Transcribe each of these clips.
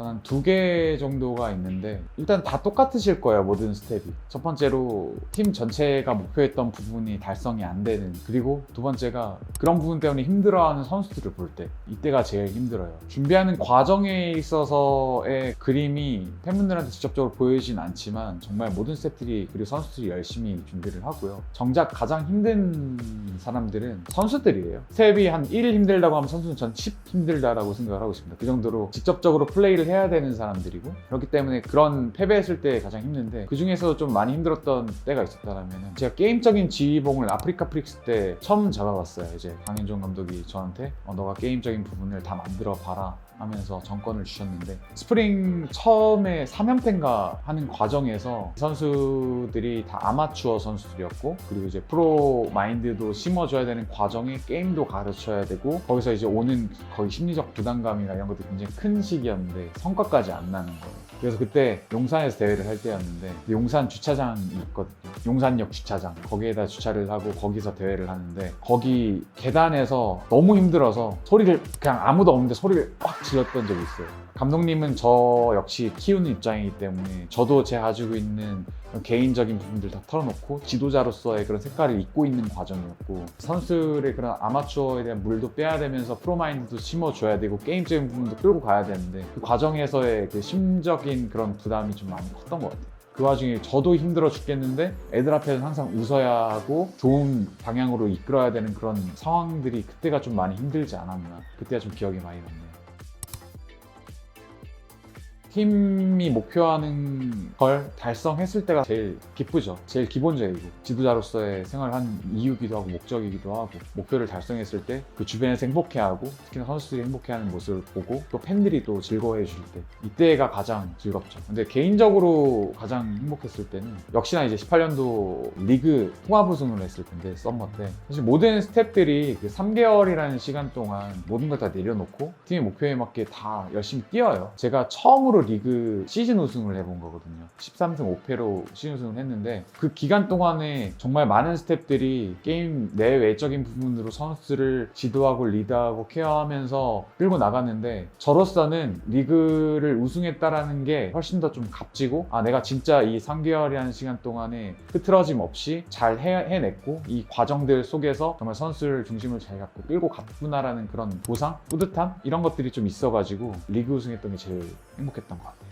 저는 두 개 정도가 있는데 일단 다 똑같으실 거예요 모든 스텝이. 첫 번째로 팀 전체가 목표했던 부분이 달성이 안 되는 그리고 두 번째가 그런 부분 때문에 힘들어하는 선수들을 볼 때 이때가 제일 힘들어요. 준비하는 과정에 있어서의 그림이 팬분들한테 직접적으로 보여지진 않지만 정말 모든 스텝들이 그리고 선수들이 열심히 준비를 하고요. 정작 가장 힘든 사람들은 선수들이에요. 스텝이 한 1 힘들다고 하면 선수는 전 10 힘들다라고 생각을 하고 있습니다. 그 정도로 직접적으로 플레이를 해야 되는 사람들이고 그렇기 때문에 그런 패배했을 때 가장 힘든데 그 중에서 좀 많이 힘들었던 때가 있었다면 제가 게임적인 지휘봉을 아프리카 프릭스 때 처음 잡아봤어요. 이제 강현종 감독이 저한테 어, 너가 게임적인 부분을 다 만들어 봐라 하면서 정권을 주셨는데 스프링 처음에 3연패인가 하는 과정에서 선수들이 다 아마추어 선수들이었고 그리고 이제 프로 마인드도 심어줘야 되는 과정에 게임도 가르쳐야 되고 거기서 이제 오는 거의 심리적 부담감이나 이런 것들이 굉장히 큰 시기였는데 성과까지 안 나는 거예요. 그래서 그때 용산에서 대회를 할 때였는데 용산 주차장이 있거든요. 용산역 주차장 거기에다 주차를 하고 거기서 대회를 하는데 거기 계단에서 너무 힘들어서 소리를 그냥 아무도 없는데 소리를 꽉 질렀던 적이 있어요. 감독님은 저 역시 키우는 입장이기 때문에 저도 제 가지고 있는 개인적인 부분들 다 털어놓고 지도자로서의 그런 색깔을 잊고 있는 과정이었고 선수들의 그런 아마추어에 대한 물도 빼야 되면서 프로마인드도 심어줘야 되고 게임적인 부분도 끌고 가야 되는데 그 과정에서의 그 심적인 그런 부담이 좀 많이 컸던 것 같아요. 그 와중에 저도 힘들어 죽겠는데 애들 앞에는 항상 웃어야 하고 좋은 방향으로 이끌어야 되는 그런 상황들이 그때가 좀 많이 힘들지 않았나 그때가 좀 기억이 많이 남네요. 팀이 목표하는 걸 달성했을 때가 제일 기쁘죠. 제일 기본적이고 지도자로서의 생활한 이유기도 하고 목적이기도 하고 목표를 달성했을 때 그 주변에서 행복해하고 특히나 선수들이 행복해하는 모습을 보고 또 팬들이 또 즐거워해 줄때 이때가 가장 즐겁죠. 근데 개인적으로 가장 행복했을 때는 역시나 이제 18년도 리그 통합 우승을 했을 텐데 썸머 때 사실 모든 스태프들이 그 3개월이라는 시간 동안 모든 걸 다 내려놓고 팀의 목표에 맞게 다 열심히 뛰어요. 제가 처음으로 리그 시즌 우승을 해본 거거든요. 13승 5패로 시즌 우승을 했는데 그 기간 동안에 정말 많은 스태프들이 게임 내외적인 부분으로 선수들을 지도하고 리드하고 케어하면서 끌고 나갔는데 저로서는 리그를 우승했다라는 게 훨씬 더 좀 값지고 아 내가 진짜 이 3개월이라는 시간 동안에 흐트러짐 없이 잘 해, 해냈고 이 과정들 속에서 정말 선수를 중심을 잘 잡고 끌고 갔구나라는 그런 보상, 뿌듯함 이런 것들이 좀 있어가지고 리그 우승했던 게 제일 행복했던 것 같아요.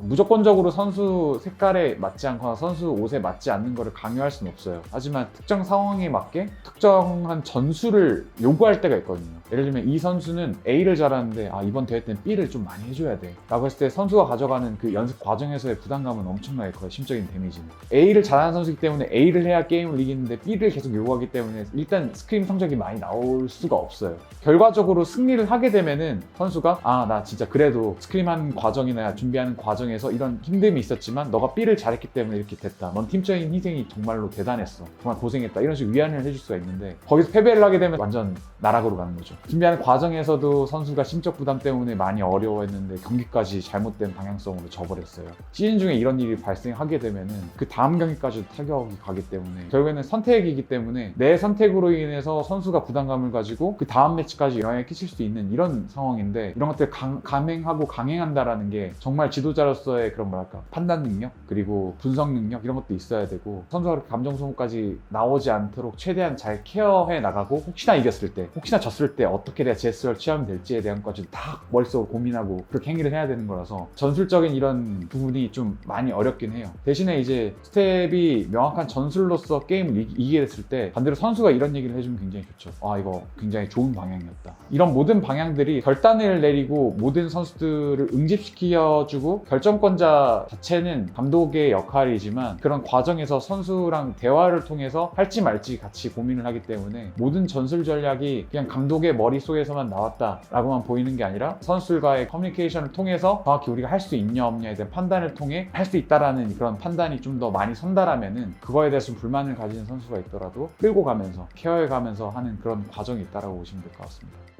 무조건적으로 선수 색깔에 맞지 않거나 선수 옷에 맞지 않는 것을 강요할 수는 없어요. 하지만 특정 상황에 맞게 특정한 전술을 요구할 때가 있거든요. 예를 들면 이 선수는 A를 잘하는데 아 이번 대회 때는 B를 좀 많이 해줘야 돼. 라고 했을 때 선수가 가져가는 그 연습 과정에서의 부담감은 엄청나게 커요. 심적인 데미지는. A를 잘하는 선수이기 때문에 A를 해야 게임을 이기는데 B를 계속 요구하기 때문에 일단 스크림 성적이 많이 나올 수가 없어요. 결과적으로 승리를 하게 되면은 선수가 아 나 진짜 그래도 스크림하는 과정이나 준비하는 과정에서 이런 힘듦이 있었지만 너가 B를 잘했기 때문에 이렇게 됐다. 넌 팀적인 희생이 정말로 대단했어. 정말 고생했다. 이런 식으로 위안을 해줄 수가 있는데 거기서 패배를 하게 되면 완전 나락으로 가는 거죠. 준비하는 과정에서도 선수가 심적 부담 때문에 많이 어려워했는데 경기까지 잘못된 방향성으로 져버렸어요. 시즌 중에 이런 일이 발생하게 되면은 그 다음 경기까지도 타격이 가기 때문에 결국에는 선택이기 때문에 내 선택으로 인해서 선수가 부담감을 가지고 그 다음 매치까지 영향을 끼칠 수 있는 이런 상황인데 이런 것들 강, 감행하고 강행한다라는 게 정말 지도자로서 의 그런 뭐랄까 판단 능력 그리고 분석 능력 이런 것도 있어야 되고 선수가 감정 소모까지 나오지 않도록 최대한 잘 케어해 나가고 혹시나 이겼을 때 혹시나 졌을 때 어떻게 내가 제스처를 취하면 될지에 대한 것까지 다 머릿속으로 고민하고 그렇게 행위를 해야 되는 거라서 전술적인 이런 부분이 좀 많이 어렵긴 해요. 대신에 이제 스텝이 명확한 전술로서 게임을 이, 이기게 됐을 때 반대로 선수가 이런 얘기를 해주면 굉장히 좋죠. 아 이거 굉장히 좋은 방향이었다. 이런 모든 방향들이 결단을 내리고 모든 선수들을 응집시켜주고 결정 권자 자체는 감독의 역할이지만 그런 과정에서 선수랑 대화를 통해서 할지 말지 같이 고민을 하기 때문에 모든 전술 전략이 그냥 감독의 머릿속에서만 나왔다라고만 보이는 게 아니라 선수들과의 커뮤니케이션을 통해서 정확히 우리가 할 수 있냐 없냐에 대한 판단을 통해 할 수 있다라는 그런 판단이 좀 더 많이 선다라면은 그거에 대해서 좀 불만을 가지는 선수가 있더라도 끌고 가면서 케어해 가면서 하는 그런 과정이 있다라고 보시면 될 것 같습니다.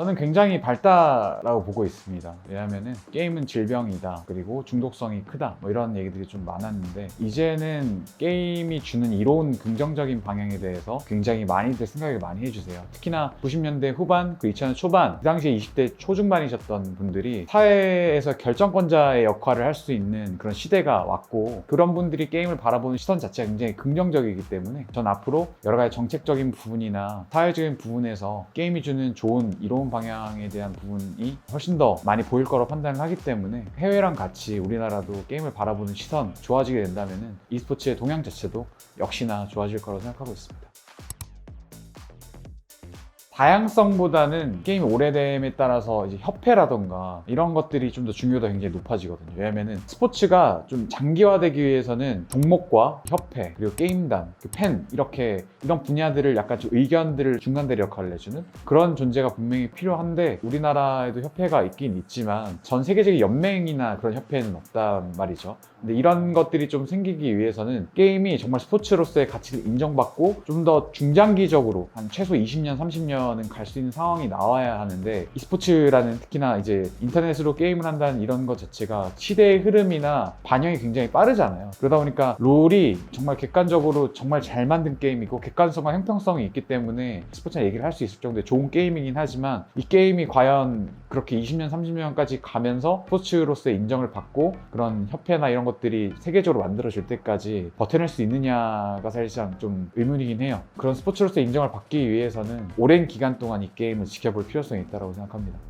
저는 굉장히 밝다라고 보고 있습니다. 왜냐하면은 게임은 질병이다. 그리고 중독성이 크다. 뭐 이런 얘기들이 좀 많았는데 이제는 게임이 주는 이로운 긍정적인 방향에 대해서 굉장히 많이들 생각을 많이 해주세요. 특히나 90년대 후반, 그 2000년 초반, 그 당시에 20대 초중반이셨던 분들이 사회에서 결정권자의 역할을 할 수 있는 그런 시대가 왔고 그런 분들이 게임을 바라보는 시선 자체가 굉장히 긍정적이기 때문에 전 앞으로 여러 가지 정책적인 부분이나 사회적인 부분에서 게임이 주는 좋은 이로운 방향에 대한 부분이 훨씬 더 많이 보일 거로 판단을 하기 때문에 해외랑 같이 우리나라도 게임을 바라보는 시선 좋아지게 된다면 e스포츠의 동향 자체도 역시나 좋아질 거라고 생각하고 있습니다. 다양성보다는 게임이 오래됨에 따라서 이제 협회라던가 이런 것들이 좀 더 중요도가 굉장히 높아지거든요. 왜냐면은 스포츠가 좀 장기화되기 위해서는 종목과 협회 그리고 게임단, 그팬 이렇게 이런 분야들을 약간 좀 의견들을 중간대리 역할을 해주는 그런 존재가 분명히 필요한데 우리나라에도 협회가 있긴 있지만 전 세계적인 연맹이나 그런 협회는 없단 말이죠. 근데 이런 것들이 좀 생기기 위해서는 게임이 정말 스포츠로서의 가치를 인정받고 좀 더 중장기적으로 한 최소 20년, 30년은 갈 수 있는 상황이 나와야 하는데 e스포츠라는 특히나 이제 인터넷으로 게임을 한다는 이런 것 자체가 시대의 흐름이나 반영이 굉장히 빠르잖아요. 그러다 보니까 롤이 정말 객관적으로 정말 잘 만든 게임이고 객관성과 형평성이 있기 때문에 스포츠나 얘기를 할 수 있을 정도의 좋은 게임이긴 하지만 이 게임이 과연 그렇게 20년, 30년까지 가면서 스포츠로서의 인정을 받고 그런 협회나 이런 것 들이 세계적으로 만들어질 때까지 버텨낼 수 있느냐가 사실상 좀 의문이긴 해요. 그런 스포츠로서의 인정을 받기 위해서는 오랜 기간 동안 이 게임을 지켜볼 필요성이 있다고 생각합니다.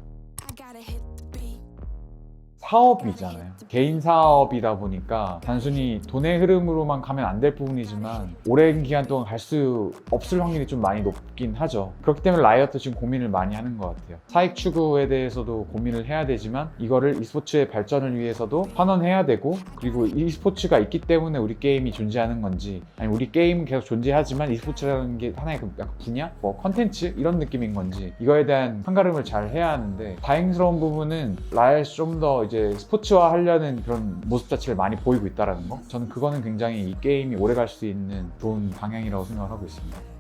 사업이잖아요. 개인 사업이다 보니까 단순히 돈의 흐름으로만 가면 안 될 부분이지만 오랜 기간 동안 갈 수 없을 확률이 좀 많이 높긴 하죠. 그렇기 때문에 라이엇도 지금 고민을 많이 하는 것 같아요. 사익 추구에 대해서도 고민을 해야 되지만 이거를 e스포츠의 발전을 위해서도 환원해야 되고 그리고 e스포츠가 있기 때문에 우리 게임이 존재하는 건지 아니 우리 게임은 계속 존재하지만 e스포츠라는 게 하나의 그 약간 분야? 뭐 컨텐츠? 이런 느낌인 건지 이거에 대한 한가름을 잘 해야 하는데 다행스러운 부분은 라이엇이 좀더 이제 스포츠화 하려는 그런 모습 자체를 많이 보이고 있다는 거 저는 그거는 굉장히 이 게임이 오래 갈 수 있는 좋은 방향이라고 생각을 하고 있습니다.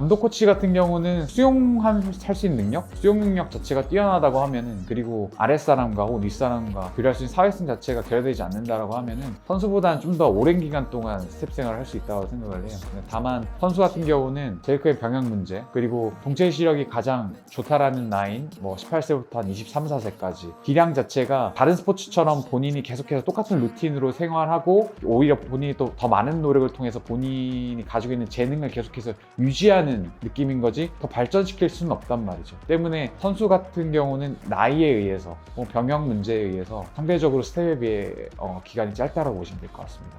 감독 코치 같은 경우는 수용할 수 있는 능력, 수용 능력 자체가 뛰어나다고 하면은 그리고 아랫사람과 혹은 윗사람과 교류할 수 있는 사회성 자체가 결여되지 않는다라고 하면은 선수보다는 좀 더 오랜 기간 동안 스텝 생활을 할 수 있다고 생각을 해요. 다만 선수 같은 경우는 제일 큰 병역 문제 그리고 동체 시력이 가장 좋다라는 나인 뭐 18세부터 한 23, 4세까지 기량 자체가 다른 스포츠처럼 본인이 계속해서 똑같은 루틴으로 생활하고 오히려 본인이 또 더 많은 노력을 통해서 본인이 가지고 있는 재능을 계속해서 유지하는 느낌인 거지 더 발전시킬 수는 없단 말이죠. 때문에 선수 같은 경우는 나이에 의해서 뭐 병역 문제에 의해서 상대적으로 스텝에 비해 어, 기간이 짧다고 보시면 될 것 같습니다.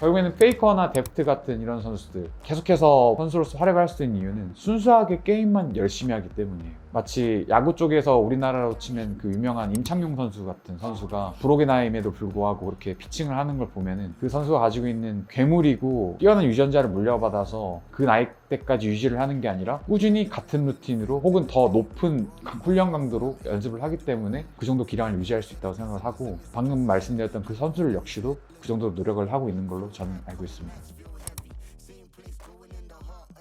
결국에는 페이커나 데프트 같은 이런 선수들 계속해서 선수로서 활약을 할수 있는 이유는 순수하게 게임만 열심히 하기 때문이에요. 마치 야구 쪽에서 우리나라로 치면 그 유명한 임창용 선수 같은 선수가 브로게나임에도 불구하고 그렇게 피칭을 하는 걸 보면은 그 선수가 가지고 있는 괴물이고 뛰어난 유전자를 물려받아서 그 나이 때까지 유지를 하는 게 아니라 꾸준히 같은 루틴으로 혹은 더 높은 훈련 강도로 연습을 하기 때문에 그 정도 기량을 유지할 수 있다고 생각을 하고 방금 말씀드렸던 그 선수들 역시도 그 정도 노력을 하고 있는 걸로 저는 알고 있습니다.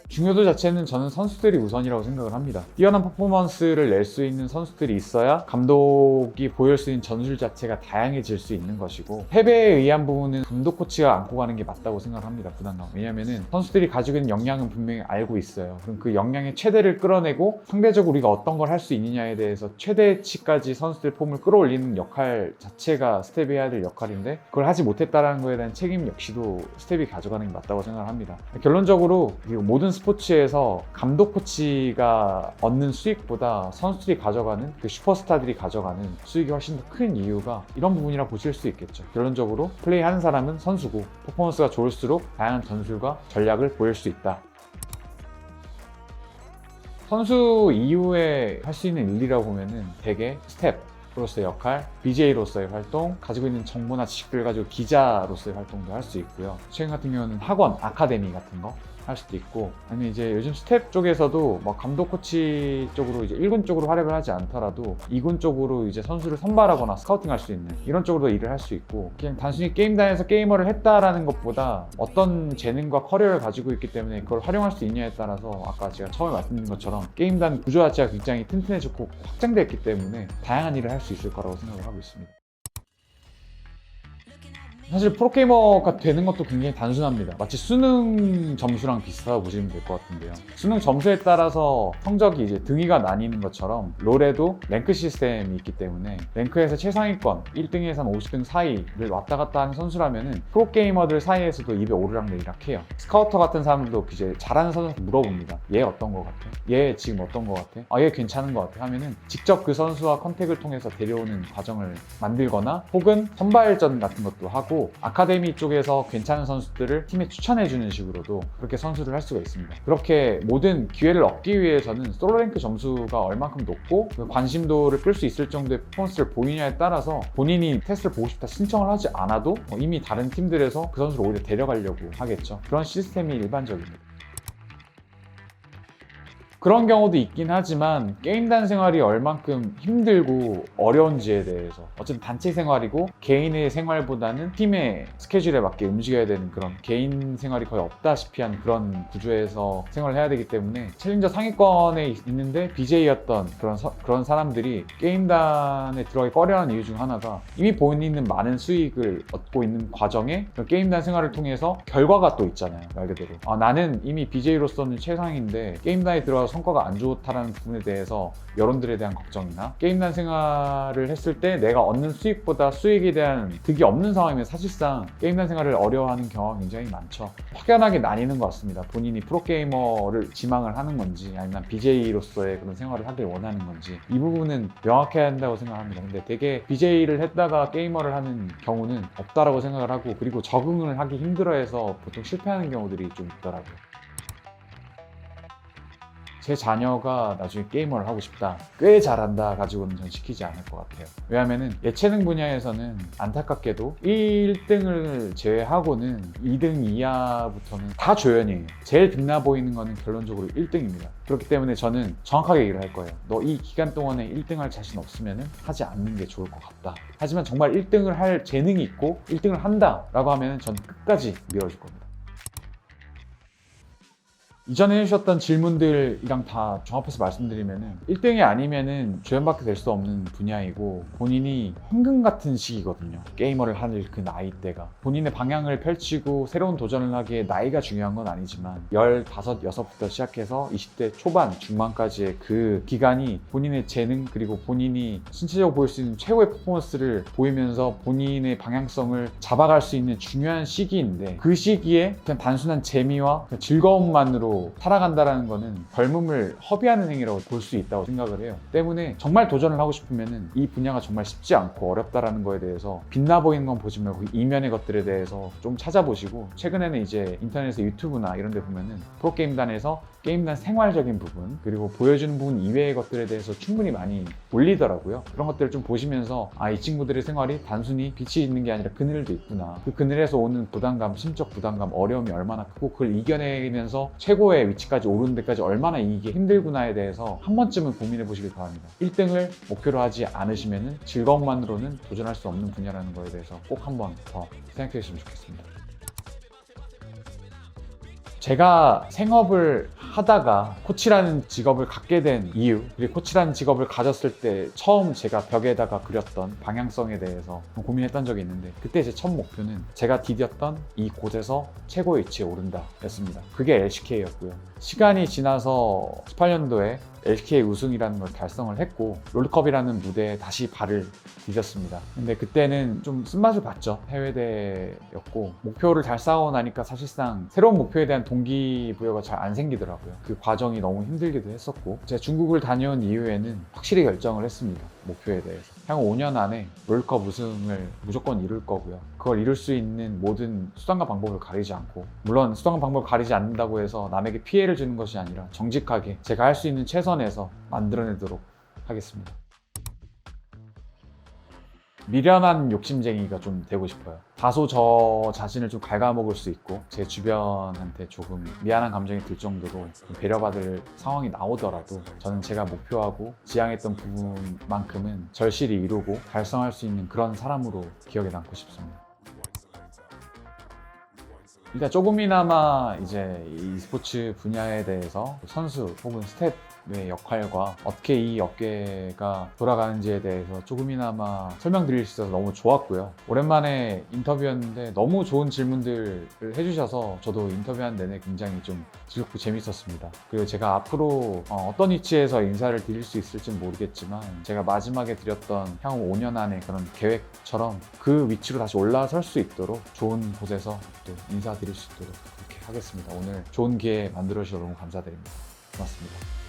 중요도 자체는 저는 선수들이 우선이라고 생각을 합니다. 뛰어난 퍼포먼스를 낼 수 있는 선수들이 있어야 감독이 보일 수 있는 전술 자체가 다양해질 수 있는 것이고 패배에 의한 부분은 감독 코치가 안고 가는 게 맞다고 생각을 합니다. 부담감. 왜냐면은 선수들이 가지고 있는 역량은 분명히 알고 있어요. 그럼 그 역량의 최대를 끌어내고 상대적으로 우리가 어떤 걸 할 수 있느냐에 대해서 최대치까지 선수들 폼을 끌어올리는 역할 자체가 스텝이 해야 될 역할인데 그걸 하지 못했다라는 거에 대한 책임 역시도 스텝이 가져가는 게 맞다고 생각을 합니다. 결론적으로 이 모든 스포츠에서 감독 코치가 얻는 수익보다 선수들이 가져가는 그 슈퍼스타들이 가져가는 수익이 훨씬 더 큰 이유가 이런 부분이라 보실 수 있겠죠. 결론적으로 플레이하는 사람은 선수고 퍼포먼스가 좋을수록 다양한 전술과 전략을 보일 수 있다. 선수 이후에 할 수 있는 일이라고 보면은 대개 스텝, 로서의 역할, BJ로서의 활동, 가지고 있는 정보나 지식들 가지고 기자로서의 활동도 할 수 있고요. 최근 같은 경우는 학원, 아카데미 같은 거, 할 수도 있고 아니면 이제 요즘 스텝 쪽에서도 막 감독 코치 쪽으로 이제 1군 쪽으로 활약을 하지 않더라도 2군 쪽으로 이제 선수를 선발하거나 스카우팅 할 수 있는 이런 쪽으로 일을 할 수 있고 그냥 단순히 게임단에서 게이머를 했다라는 것보다 어떤 재능과 커리어를 가지고 있기 때문에 그걸 활용할 수 있냐에 따라서 아까 제가 처음에 말씀드린 것처럼 게임단 구조 자체가 굉장히 튼튼해졌고 확장됐기 때문에 다양한 일을 할 수 있을 거라고 생각을 하고 있습니다. 사실 프로게이머가 되는 것도 굉장히 단순합니다. 마치 수능 점수랑 비슷하다고 보시면 될 것 같은데요. 수능 점수에 따라서 성적이 이제 등위가 나뉘는 것처럼 롤에도 랭크 시스템이 있기 때문에 랭크에서 최상위권 1등에서 한 50등 사이를 왔다 갔다 하는 선수라면은 프로게이머들 사이에서도 입에 오르락 내리락 해요. 스카우터 같은 사람들도 이제 잘하는 선수한테 물어봅니다. 얘 어떤 거 같아? 얘 지금 어떤 거 같아? 아, 얘 괜찮은 거 같아? 하면은 직접 그 선수와 컨택을 통해서 데려오는 과정을 만들거나 혹은 선발전 같은 것도 하고 아카데미 쪽에서 괜찮은 선수들을 팀에 추천해주는 식으로도 그렇게 선수를 할 수가 있습니다. 그렇게 모든 기회를 얻기 위해서는 솔로 랭크 점수가 얼만큼 높고 그 관심도를 끌 수 있을 정도의 퍼포먼스를 보이냐에 따라서 본인이 테스트를 보고 싶다 신청을 하지 않아도 어, 이미 다른 팀들에서 그 선수를 오히려 데려가려고 하겠죠. 그런 시스템이 일반적입니다. 그런 경우도 있긴 하지만 게임단 생활이 얼만큼 힘들고 어려운지에 대해서 어쨌든 단체 생활이고 개인의 생활보다는 팀의 스케줄에 맞게 움직여야 되는 그런 개인 생활이 거의 없다시피 한 그런 구조에서 생활을 해야 되기 때문에 챌린저 상위권에 있- 있는데 BJ였던 그런, 서- 그런 사람들이 게임단에 들어가기 꺼려하는 이유 중 하나가 이미 본인은 많은 수익을 얻고 있는 과정에 그 게임단 생활을 통해서 결과가 또 있잖아요 말 그대로. 아, 나는 이미 BJ로서는 최상인데 게임단에 들어가 서 성과가 안 좋다라는 부분에 대해서 여론들에 대한 걱정이나 게임단 생활을 했을 때 내가 얻는 수익보다 수익에 대한 득이 없는 상황이면 사실상 게임단 생활을 어려워하는 경우가 굉장히 많죠. 확연하게 나뉘는 것 같습니다. 본인이 프로게이머를 지망을 하는 건지 아니면 BJ로서의 그런 생활을 하길 원하는 건지 이 부분은 명확해야 한다고 생각합니다. 근데 되게 BJ를 했다가 게이머를 하는 경우는 없다라고 생각을 하고 그리고 적응을 하기 힘들어해서 보통 실패하는 경우들이 좀 있더라고요 제 자녀가 나중에 게이머를 하고 싶다. 꽤 잘한다 가지고는 전 시키지 않을 것 같아요. 왜냐하면 예체능 분야에서는 안타깝게도 1등을 제외하고는 2등 이하부터는 다 조연이에요. 제일 빛나 보이는 거는 결론적으로 1등입니다. 그렇기 때문에 저는 정확하게 얘기를 할 거예요. 너 이 기간 동안에 1등 할 자신 없으면 하지 않는 게 좋을 것 같다. 하지만 정말 1등을 할 재능이 있고 1등을 한다 라고 하면 저는 끝까지 밀어줄 겁니다. 이전에 해주셨던 질문들이랑 다 종합해서 말씀드리면은 1등이 아니면은 조연받게 될수 없는 분야이고 본인이 황금 같은 시기거든요. 게이머를 할그 나이대가. 본인의 방향을 펼치고 새로운 도전을 하기에 나이가 중요한 건 아니지만 15, 6부터 시작해서 20대 초반, 중반까지의 그 기간이 본인의 재능 그리고 본인이 신체적으로 보일 수 있는 최고의 퍼포먼스를 보이면서 본인의 방향성을 잡아갈 수 있는 중요한 시기인데 그 시기에 그냥 단순한 재미와 그냥 즐거움만으로 살아간다라는 거는 젊음을 허비하는 행위라고 볼 수 있다고 생각을 해요. 때문에 정말 도전을 하고 싶으면은 이 분야가 정말 쉽지 않고 어렵다라는 거에 대해서 빛나 보이는 건 보지 말고 그 이면의 것들에 대해서 좀 찾아보시고 최근에는 이제 인터넷에 유튜브나 이런 데 보면은 프로게임단에서 게임단 생활적인 부분 그리고 보여주는 부분 이외의 것들에 대해서 충분히 많이 올리더라고요. 그런 것들을 좀 보시면서 아 이 친구들의 생활이 단순히 빛이 있는 게 아니라 그늘도 있구나. 그 그늘에서 오는 부담감, 심적 부담감, 어려움이 얼마나 크고 그걸 이겨내면서 최고의 위치까지 오르는 데까지 얼마나 이게 힘들구나에 대해서 한 번쯤은 고민해 보시길 바랍니다. 1등을 목표로 하지 않으시면 즐거움만으로는 도전할 수 없는 분야라는 거에 대해서 꼭 한 번 더 생각해 주시면 좋겠습니다. 제가 생업을 하다가 코치라는 직업을 갖게 된 이유, 그리고 코치라는 직업을 가졌을 때 처음 제가 벽에다가 그렸던 방향성에 대해서 고민했던 적이 있는데 그때 제 첫 목표는 제가 디뎠던 이 곳에서 최고의 위치에 오른다 였습니다. 그게 LCK였고요. 시간이 지나서 18년도에 LCK 우승이라는 걸 달성을 했고 롤드컵이라는 무대에 다시 발을 디뎠습니다. 근데 그때는 좀 쓴맛을 봤죠. 해외대였고 목표를 잘 쌓아오 나니까 사실상 새로운 목표에 대한 동기부여가 잘 안 생기더라고요. 그 과정이 너무 힘들기도 했었고 제가 중국을 다녀온 이후에는 확실히 결정을 했습니다. 목표에 대해서. 향후 5년 안에 롤컵 우승을 무조건 이룰 거고요. 그걸 이룰 수 있는 모든 수단과 방법을 가리지 않고 물론 수단과 방법을 가리지 않는다고 해서 남에게 피해를 주는 것이 아니라 정직하게 제가 할 수 있는 최선에서 만들어내도록 하겠습니다. 미련한 욕심쟁이가 좀 되고 싶어요. 다소 저 자신을 좀 갉아먹을 수 있고 제 주변한테 조금 미안한 감정이 들 정도로 좀 배려받을 상황이 나오더라도 저는 제가 목표하고 지향했던 부분만큼은 절실히 이루고 달성할 수 있는 그런 사람으로 기억에 남고 싶습니다. 일단 조금이나마 이제 이 스포츠 분야에 대해서 선수 혹은 스텝 의 역할과 어떻게 이 업계가 돌아가는지에 대해서 조금이나마 설명드릴 수 있어서 너무 좋았고요. 오랜만에 인터뷰였는데 너무 좋은 질문들을 해주셔서 저도 인터뷰한 내내 굉장히 좀 즐겁고 재밌었습니다. 그리고 제가 앞으로 어, 떤 위치에서 인사를 드릴 수 있을지는 모르겠지만 제가 마지막에 드렸던 향후 5년 안의 그런 계획처럼 그 위치로 다시 올라설 수 있도록 좋은 곳에서 또 인사드릴 수 있도록 그렇게 하겠습니다. 오늘 좋은 기회 만들어 주셔서 너무 감사드립니다. 고맙습니다.